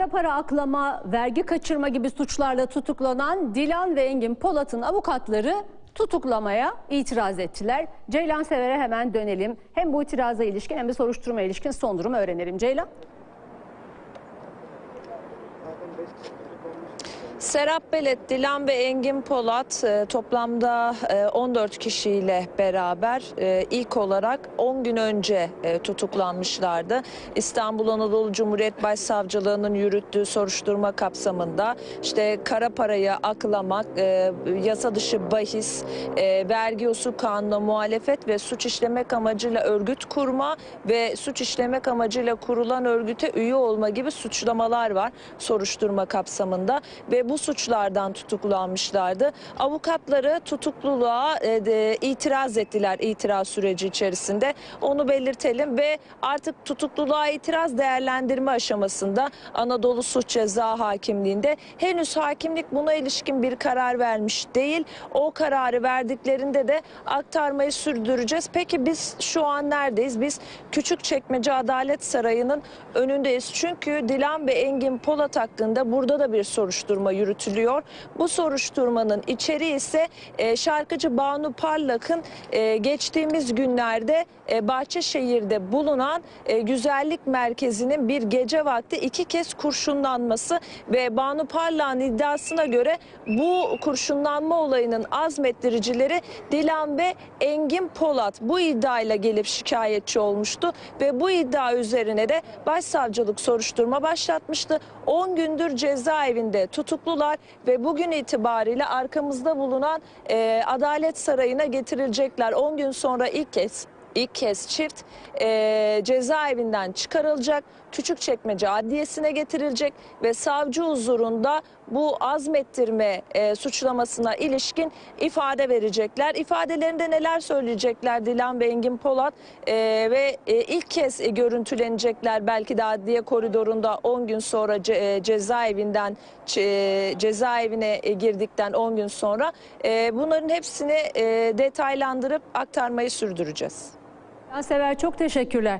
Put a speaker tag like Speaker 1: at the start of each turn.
Speaker 1: Para para aklama, vergi kaçırma gibi suçlarla tutuklanan Dilan ve Engin Polat'ın avukatları tutuklamaya itiraz ettiler. Ceylan Sever'e hemen dönelim. Hem bu itiraza ilişkin hem de soruşturma ilişkin son durumu öğrenelim. Ceylan.
Speaker 2: Serap Belet, Dilan ve Engin Polat e, toplamda e, 14 kişiyle beraber e, ilk olarak 10 gün önce e, tutuklanmışlardı. İstanbul Anadolu Cumhuriyet Başsavcılığı'nın yürüttüğü soruşturma kapsamında işte kara parayı aklamak, e, yasa dışı bahis, e, vergi usul kanuna muhalefet ve suç işlemek amacıyla örgüt kurma ve suç işlemek amacıyla kurulan örgüte üye olma gibi suçlamalar var soruşturma kapsamında ve bu suçlardan tutuklanmışlardı. Avukatları tutukluluğa e, itiraz ettiler itiraz süreci içerisinde. Onu belirtelim ve artık tutukluluğa itiraz değerlendirme aşamasında Anadolu Suç Ceza Hakimliği'nde henüz hakimlik buna ilişkin bir karar vermiş değil. O kararı verdiklerinde de aktarmayı sürdüreceğiz. Peki biz şu an neredeyiz? Biz Küçükçekmece Adalet Sarayı'nın önündeyiz. Çünkü Dilan ve Engin Polat hakkında burada da bir soruşturma yürütülüyor. Bu soruşturmanın içeriği ise e, şarkıcı Banu Parlak'ın e, geçtiğimiz günlerde e, Bahçeşehir'de bulunan e, güzellik merkezinin bir gece vakti iki kez kurşunlanması ve Banu Parlak'ın iddiasına göre bu kurşunlanma olayının azmettiricileri Dilan ve Engin Polat bu iddiayla gelip şikayetçi olmuştu ve bu iddia üzerine de başsavcılık soruşturma başlatmıştı. 10 gündür cezaevinde tutuklular ve bugün itibariyle arkamızda bulunan e, Adalet Sarayı'na getirilecekler. 10 gün sonra ilk kez ilk kez çift e, cezaevinden çıkarılacak. Küçükçekmece Adliyesi'ne getirilecek ve savcı huzurunda bu azmettirme e, suçlamasına ilişkin ifade verecekler. İfadelerinde neler söyleyecekler Dilan ve Polat e, ve e, ilk kez e, görüntülenecekler belki de adliye koridorunda 10 gün sonra ce, e, cezaevinden e, cezaevine e, girdikten 10 gün sonra e, bunların hepsini e, detaylandırıp aktarmayı sürdüreceğiz.
Speaker 1: Ceylan Sever çok teşekkürler.